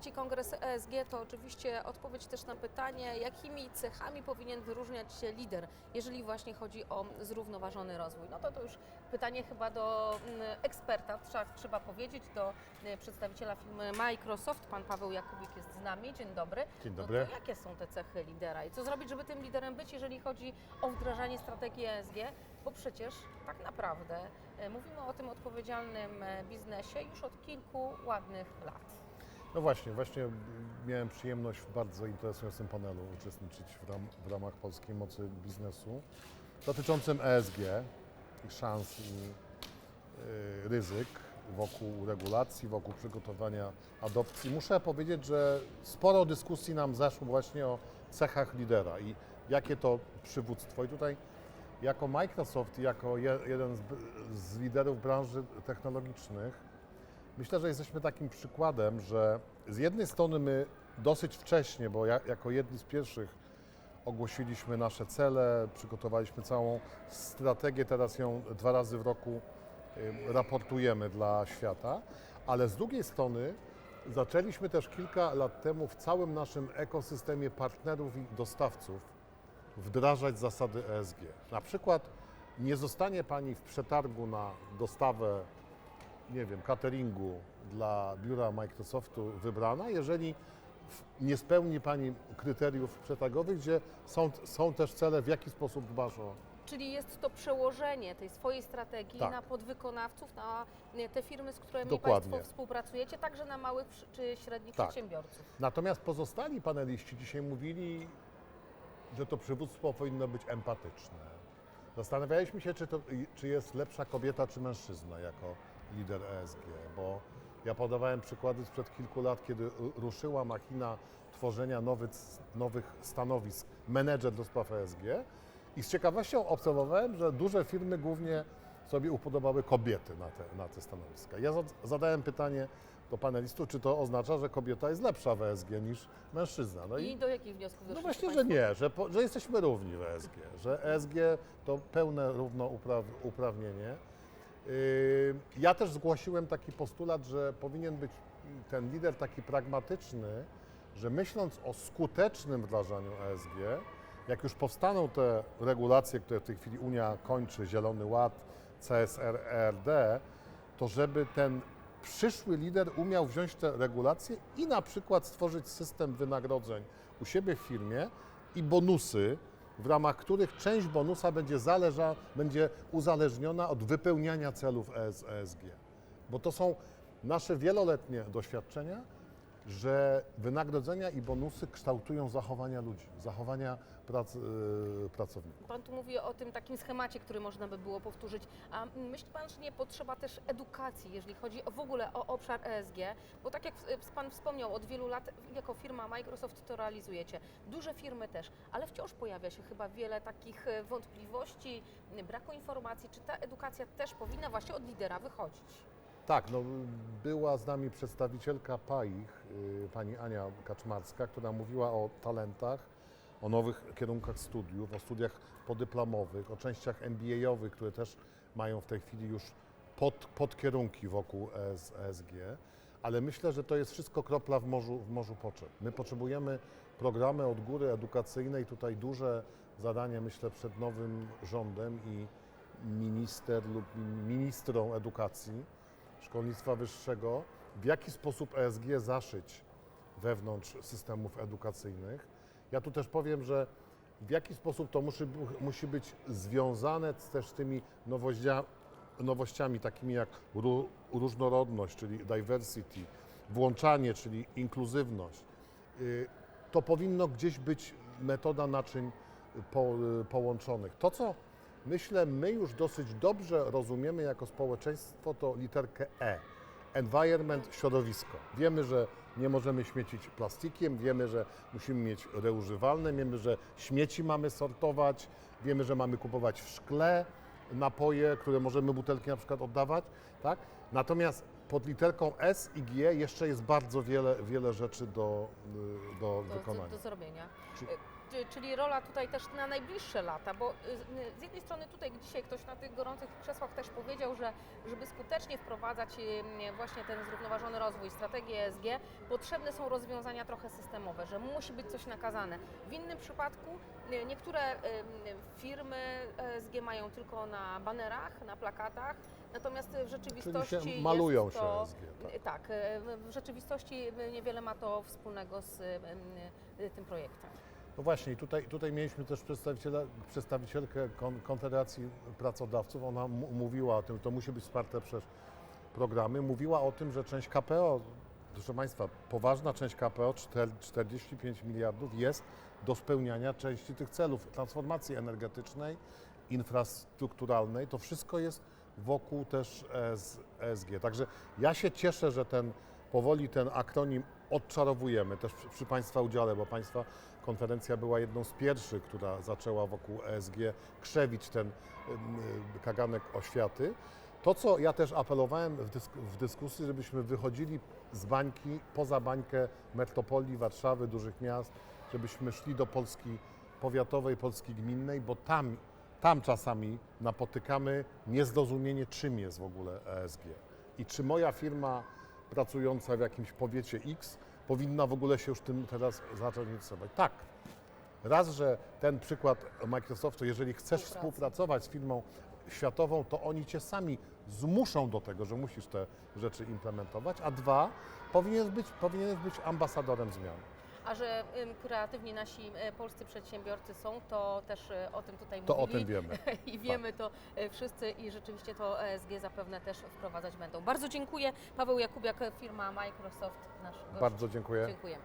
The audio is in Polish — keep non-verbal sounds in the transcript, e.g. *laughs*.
Trzeci kongres ESG to oczywiście odpowiedź też na pytanie, jakimi cechami powinien wyróżniać się lider, jeżeli właśnie chodzi o zrównoważony rozwój. No to to już pytanie chyba do mm, eksperta, trzeba, trzeba powiedzieć, do y, przedstawiciela firmy Microsoft. Pan Paweł Jakubik jest z nami. Dzień dobry. Dzień No dobry. to jakie są te cechy lidera i co zrobić, żeby tym liderem być, jeżeli chodzi o wdrażanie strategii ESG? Bo przecież tak naprawdę e, mówimy o tym odpowiedzialnym e, biznesie już od kilku ładnych lat. No właśnie, właśnie miałem przyjemność w bardzo interesującym panelu uczestniczyć w, ram, w ramach Polskiej Mocy Biznesu dotyczącym ESG, ich szans i y, ryzyk wokół regulacji, wokół przygotowania adopcji. Muszę powiedzieć, że sporo dyskusji nam zaszło właśnie o cechach lidera i jakie to przywództwo. I tutaj jako Microsoft, jako je, jeden z liderów branży technologicznych, Myślę, że jesteśmy takim przykładem, że z jednej strony my dosyć wcześnie, bo ja, jako jedni z pierwszych ogłosiliśmy nasze cele, przygotowaliśmy całą strategię, teraz ją dwa razy w roku raportujemy dla świata, ale z drugiej strony zaczęliśmy też kilka lat temu w całym naszym ekosystemie partnerów i dostawców wdrażać zasady ESG. Na przykład nie zostanie Pani w przetargu na dostawę nie wiem, cateringu dla biura Microsoftu wybrana, jeżeli nie spełni Pani kryteriów przetargowych, gdzie są, są też cele, w jaki sposób dbasz o... Czyli jest to przełożenie tej swojej strategii Tak. na podwykonawców, na te firmy, z którymi Dokładnie. Państwo współpracujecie, także na małych czy średnich Tak. przedsiębiorców. Natomiast pozostali paneliści dzisiaj mówili, że to przywództwo powinno być empatyczne. Zastanawialiśmy się, czy, to, czy jest lepsza kobieta czy mężczyzna jako lider ESG, bo ja podawałem przykłady sprzed kilku lat, kiedy ru- ruszyła machina tworzenia nowych, nowych stanowisk, menedżer do spraw ESG i z ciekawością obserwowałem, że duże firmy głównie sobie upodobały kobiety na te, na te stanowiska. Ja zad- zadałem pytanie do panelistów, czy to oznacza, że kobieta jest lepsza w ESG niż mężczyzna. No I do jakich wniosków no doszliście właśnie, że nie, że, po, że jesteśmy równi w ESG, że ESG to pełne równouprawnienie. Yy, Ja też zgłosiłem taki postulat, że powinien być ten lider taki pragmatyczny, że myśląc o skutecznym wdrażaniu ESG, jak już powstaną te regulacje, które w tej chwili Unia kończy, Zielony Ład, CSR, ERD, to żeby ten przyszły lider umiał wziąć te regulacje i na przykład stworzyć system wynagrodzeń u siebie w firmie i bonusy, w ramach których część bonusa będzie, zależa, będzie uzależniona od wypełniania celów ES, ESG. Bo to są nasze wieloletnie doświadczenia, że wynagrodzenia i bonusy kształtują zachowania ludzi, zachowania prac, yy, pracowników. Pan tu mówi o tym takim schemacie, który można by było powtórzyć. A myśli Pan, że nie potrzeba też edukacji, jeżeli chodzi w ogóle o obszar ESG? Bo tak jak w- Pan wspomniał, od wielu lat jako firma Microsoft to realizujecie. Duże firmy też, ale wciąż pojawia się chyba wiele takich e, wątpliwości, braku informacji. Czy ta edukacja też powinna właśnie od lidera wychodzić? Tak, no, była z nami przedstawicielka PAIH, y, pani Ania Kaczmarska, która mówiła o talentach, o nowych kierunkach studiów, o studiach podyplomowych, o częściach MBA-owych, które też mają w tej chwili już pod, podkierunki wokół ES, ESG, ale myślę, że to jest wszystko kropla w morzu, w morzu potrzeb. My potrzebujemy programy od góry edukacyjnej, tutaj duże zadanie myślę przed nowym rządem i minister lub ministrą edukacji, szkolnictwa wyższego, w jaki sposób ESG zaszyć wewnątrz systemów edukacyjnych. Ja tu też powiem, że w jaki sposób to musi, musi być związane z też tymi nowościa, nowościami takimi jak ró, różnorodność, czyli diversity, włączanie, czyli inkluzywność. Y, To powinno gdzieś być metoda naczyń po, y, połączonych. To, co myślę, my już dosyć dobrze rozumiemy jako społeczeństwo, to literkę E. Environment, środowisko. Wiemy, że nie możemy śmiecić plastikiem, wiemy, że musimy mieć reużywalne, wiemy, że śmieci mamy sortować, wiemy, że mamy kupować w szkle napoje, które możemy butelki na przykład oddawać, tak? Natomiast pod literką S i G jeszcze jest bardzo wiele, wiele rzeczy do, y, do Do, wykonania. do zrobienia. Czy- E, Czy- Czyli rola tutaj też na najbliższe lata, bo y, z jednej strony tutaj dzisiaj ktoś na tych gorących krzesłach też powiedział, że żeby skutecznie wprowadzać y, właśnie ten zrównoważony rozwój, strategię ESG, potrzebne są rozwiązania trochę systemowe, że musi być coś nakazane. W innym przypadku y, niektóre y, firmy ESG mają tylko na banerach, na plakatach, natomiast w rzeczywistości Czyli się malują jest się to, ESG. Tak. y, tak, y, w- rzeczywistości niewiele ma to wspólnego z y, tym projektem. No właśnie, i tutaj, tutaj mieliśmy też przedstawiciela, przedstawicielkę Kon- Konfederacji Pracodawców. Ona mówiła o tym, to musi być wsparte przez programy. Mówiła o tym, że część KPO, proszę Państwa, poważna część KPO, czter- 45 miliardów, jest do spełniania części tych celów transformacji energetycznej, infrastrukturalnej. To wszystko jest wokół też ES, ESG. Także ja się cieszę, że ten powoli ten akronim odczarowujemy też przy, przy Państwa udziale, bo Państwa konferencja była jedną z pierwszych, która zaczęła wokół ESG krzewić ten y, kaganek oświaty. To, co ja też apelowałem w, dysk w dyskusji, żebyśmy wychodzili z bańki, poza bańkę metropolii, Warszawy, dużych miast, żebyśmy szli do Polski powiatowej, Polski gminnej, bo tam, tam czasami napotykamy niezrozumienie, czym jest w ogóle ESG. I czy moja firma pracująca w jakimś powiecie X powinna w ogóle się już tym teraz zacząć interesować. Tak. Raz, że ten przykład Microsoftu, jeżeli chcesz współpracować z firmą światową, to oni cię sami zmuszą do tego, że musisz te rzeczy implementować, a dwa, powinieneś być, powinieneś być ambasadorem zmian. A że kreatywni nasi polscy przedsiębiorcy są, to też e, o tym tutaj To o mówili. tym wiemy. *laughs* I wiemy to e, wszyscy i rzeczywiście to ESG zapewne też wprowadzać będą. Bardzo dziękuję. Paweł Jakubiak, firma Microsoft, nasz gość. Bardzo dziękuję. Dziękujemy.